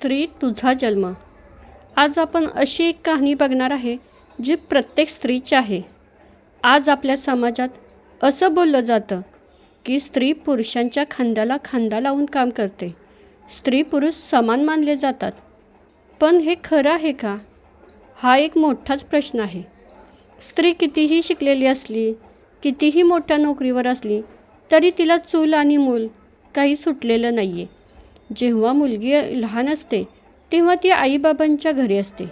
स्त्री तुझा जन्म. आज आपण अशी एक कहाणी बघणार आहे जी प्रत्येक स्त्रीची आहे. आज आपल्या समाजात असं बोललं जातं की स्त्री पुरुषांच्या खांद्याला खांदा लावून काम करते. स्त्री पुरुष समान मानले जातात. पण हे खरं आहे का? हा एक मोठाच प्रश्न आहे. स्त्री कितीही शिकलेली असली कितीही मोठ्या नोकरीवर असली तरी तिला चूल आणि मूल काही सुटलेलं नाही आहे जेव्हा मुलगी लहान असते तेव्हा ती आईबाबांच्या घरी असते.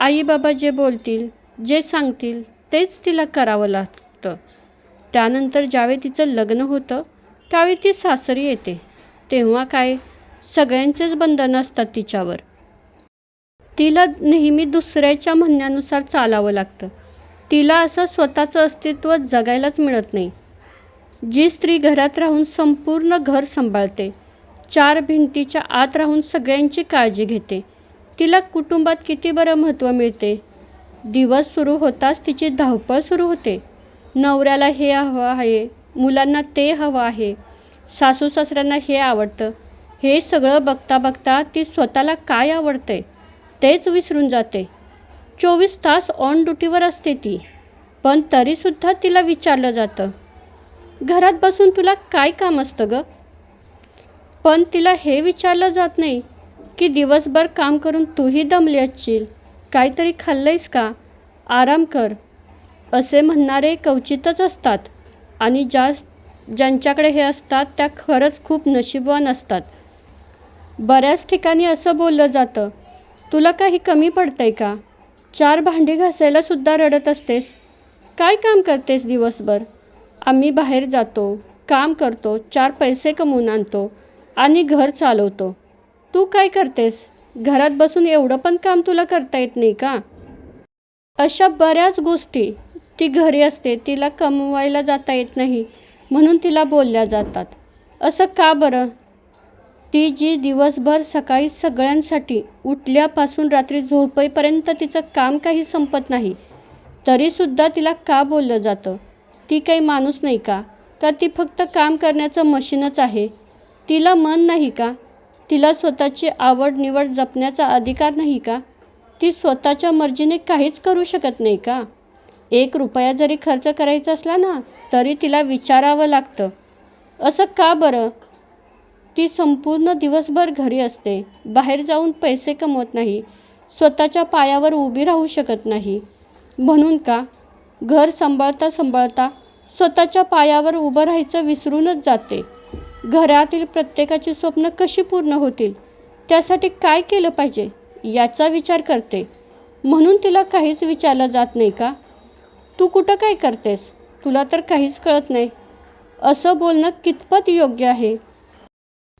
आईबाबा जे बोलतील जे सांगतील तेच तिला करावं लागतं. त्यानंतर ज्यावेळी तिचं लग्न होतं त्यावेळी ती सासरी येते. तेव्हा काय? सगळ्यांचेच बंधनं असतात तिच्यावर. तिला नेहमी दुसऱ्याच्या म्हणण्यानुसार चालावं लागतं. तिला असं स्वतःचं अस्तित्व जगायलाच मिळत नाही. जी स्त्री घरात राहून संपूर्ण घर सांभाळते चार भिंतीच्या आत राहून सगळ्यांची काळजी घेते. तिला कुटुंबात किती बरं महत्त्व मिळते? दिवस सुरू होताच तिची धावपळ सुरू होते. नवऱ्याला हे हवं आहे मुलांना ते हवं आहे. सासू सासऱ्यांना हे आवडतं. हे सगळं बघता बघता ती स्वतःला काय आवडते तेच विसरून जाते. चोवीस तास ऑन ड्युटीवर असते ती पण तरीसुद्धा तिला विचारलं जातं. घरात बसून तुला काय काम असतं गं? पण तिला हे विचारलं जात नाही की दिवसभर काम करून तूही दमली असशील. काहीतरी खाल्लंयस का? आराम कर. असे म्हणणारे कवचितच असतात. आणि ज्या ज्यांच्याकडे हे असतात त्या खरंच खूप नशीबवान असतात. बऱ्याच ठिकाणी असं बोललं जातं. तुला काही कमी पडतंय का? चार भांडी घासायला सुद्धा रडत असतेस. काय काम करतेस दिवसभर? आम्ही बाहेर जातो काम करतो चार पैसे कमवून आणतो. आणि घर चालवतो. तू काय करतेस? घरात बसून एवढं पण काम तुला करता येत नाही का? अशा बऱ्याच गोष्टी. ती घरी असते तिला कमवायला जाता येत नाही म्हणून तिला बोलल्या जातात. असं का बरं? ती जी दिवसभर सकाळी सगळ्यांसाठी उठल्यापासून रात्री झोपेपर्यंत तिचं काम काही संपत नाही तरीसुद्धा तिला का बोललं जातं? ती काही माणूस नाही का? का ती फक्त काम करण्याचं मशीनच आहे? तिला मन नाही का? तिला स्वतःची आवड निवड जपण्याचा अधिकार नाही का? ती स्वतःच्या मर्जीने काहीच करू शकत नाही का? एक रुपया जरी खर्च करायचा असला ना तरी तिला विचारावं लागतं. असं का बरं? ती संपूर्ण दिवसभर घरी असते. बाहेर जाऊन पैसे कमवत नाही. स्वतःच्या पायावर उभी राहू शकत नाही. म्हणून का? घर सांभाळता सांभाळता स्वतःच्या पायावर उभं राहायचं विसरूनच जाते. घरातील प्रत्येकाची स्वप्न कशी पूर्ण होतील? त्यासाठी काय केलं पाहिजे? याचा विचार करते. म्हणून तिला काहीच विचारलं जात नाही का? तू कुठं काय करतेस? तुला तर काहीच कळत नाही. असं बोलणं कितपत योग्य आहे?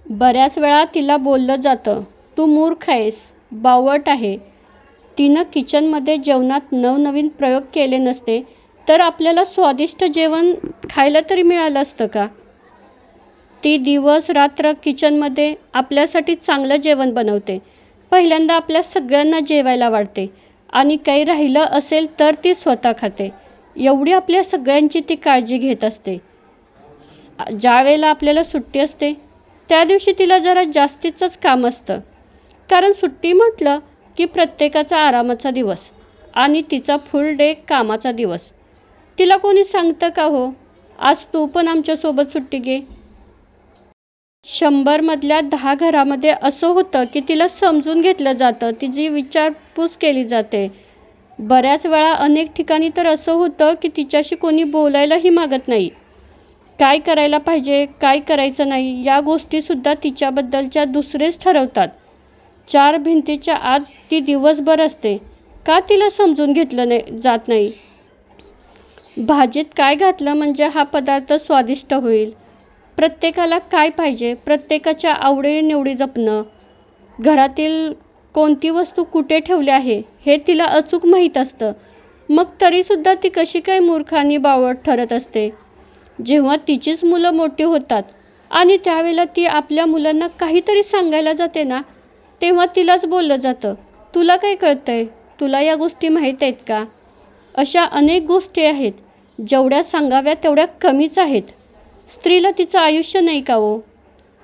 बऱ्याच वेळा तिला बोललं जातं तू मूर्ख आहेस बावट आहे. तिनं किचनमध्ये जेवणात नवनवीन प्रयोग केले नसते तर आपल्याला स्वादिष्ट जेवण खायला तरी मिळालं असतं का? ती दिवस रात्र किचनमध्ये आपल्यासाठी चांगलं जेवण बनवते. पहिल्यांदा आपल्या सगळ्यांना जेवायला वाढते. आणि काही राहिलं असेल तर ती स्वतः खाते. एवढी आपल्या सगळ्यांची ती काळजी घेत असते. ज्या वेळेला आपल्याला सुट्टी असते त्या दिवशी तिला जरा जास्तीचंच काम असतं. कारण सुट्टी म्हटलं की प्रत्येकाचा आरामाचा दिवस आणि तिचा फुल डे कामाचा दिवस. तिला कोणी सांगतं का हो आज तू पण आमच्यासोबत सुट्टी घे शंभरमधल्या दहा घरामध्ये असं होतं की तिला समजून घेतलं जातं तिची विचारपूस केली जाते. बऱ्याच वेळा अनेक ठिकाणी तर असं होतं की तिच्याशी कोणी बोलायलाही मागत नाही. काय करायला पाहिजे काय करायचं नाही या गोष्टीसुद्धा तिच्याबद्दलच्या दुसरेच ठरवतात. चार भिंतीच्या आत ती दिवसभर असते. का तिला समजून घेतलं नाही जात नाही? भाजीत काय घातलं म्हणजे हा पदार्थ स्वादिष्ट होईल? प्रत्येकाला काय पाहिजे? प्रत्येकाच्या आवडीनिवडी जपणं. घरातील कोणती वस्तू कुठे ठेवली आहे हे तिला अचूक माहीत असतं. मग तरीसुद्धा ती कशी काय मूर्खानी बावट ठरत असते? जेव्हा तिचीच मुलं मोठी होतात आणि त्यावेळेला ती आपल्या मुलांना काहीतरी सांगायला जाते ना तेव्हा तिलाच बोललं जातं. तुला काय कळतंय? तुला या गोष्टी माहीत आहेत का? अशा अनेक गोष्टी आहेत. जेवढ्या सांगाव्या तेवढ्या कमीच आहेत. स्त्रीला तिचं आयुष्य नाही का हो?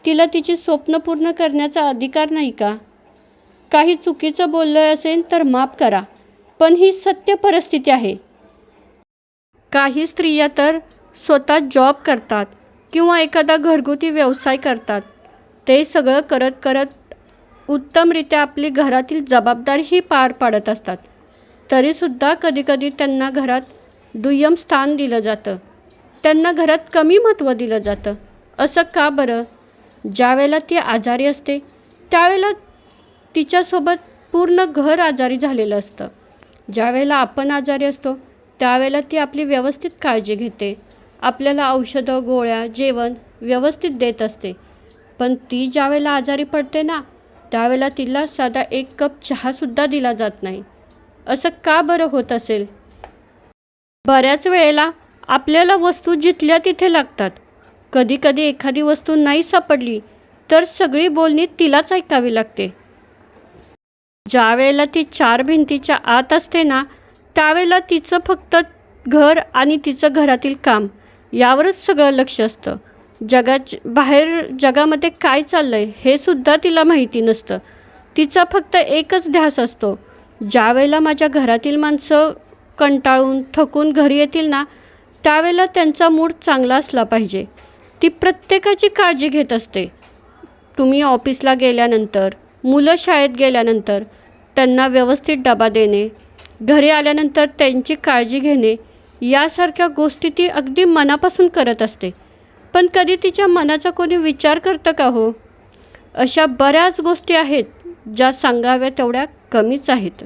तिला तिची स्वप्न पूर्ण करण्याचा अधिकार नाही का? काही चुकीचं बोललं असेल तर माफ करा पण ही सत्य परिस्थिती आहे. काही स्त्रिया तर स्वतः जॉब करतात किंवा एखादा घरगुती व्यवसाय करतात. ते सगळं करत करत उत्तमरित्या आपली घरातील जबाबदारीही पार पाडत असतात. तरीसुद्धा कधीकधी त्यांना घरात दुय्यम स्थान दिलं जातं. त्यांना घरात कमी महत्त्व दिलं जातं. असं का बरं? ज्यावेळेला ती आजारी असते त्यावेळेला तिच्यासोबत पूर्ण घर आजारी झालेलं असतं. ज्यावेळेला आपण आजारी असतो त्यावेळेला ती आपली व्यवस्थित काळजी घेते. आपल्याला औषधं गोळ्या जेवण व्यवस्थित देत असते. पण ती ज्यावेळेला आजारी पडते ना त्यावेळेला तिला साधा एक कप चहासुद्धा दिला जात नाही. असं का बरं होत असेल? बऱ्याच वेळेला आपल्याला वस्तू जिथल्या तिथे लागतात. कधीकधी एखादी वस्तू नाही सापडली तर सगळी बोलणी तिलाच ऐकावी लागते. ज्या वेळेला ती चार भिंतीच्या आत असते ना त्यावेळेला तिचं फक्त घर आणि तिचं घरातील काम यावरच सगळं लक्ष असतं. जगाच बाहेर जगामध्ये काय चाललं आहे हे सुद्धा तिला माहिती नसतं. तिचा फक्त एकच ध्यास असतो. ज्यावेळेला माझ्या घरातील माणसं कंटाळून थकून घरी येतील ना त्यावेळेला त्यांचा मूड चांगला असला पाहिजे. ती प्रत्येकाची काळजी घेत असते. तुम्ही ऑफिसला गेल्यानंतर मुलं शाळेत गेल्यानंतर त्यांना व्यवस्थित डबा देणे घरी आल्यानंतर त्यांची काळजी घेणे यासारख्या गोष्टी ती अगदी मनापासून करत असते. पण कधी तिच्या मनाचा कोणी विचार करतं का हो? अशा बऱ्याच गोष्टी आहेत ज्या सांगाव्या तेवढ्या कमीच आहेत.